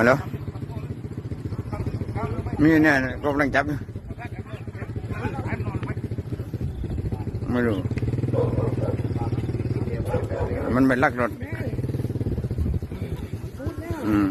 ฮัลโหลมีเนี่ยกำลังจับไม่รู้ มันเป็นลักรถอืม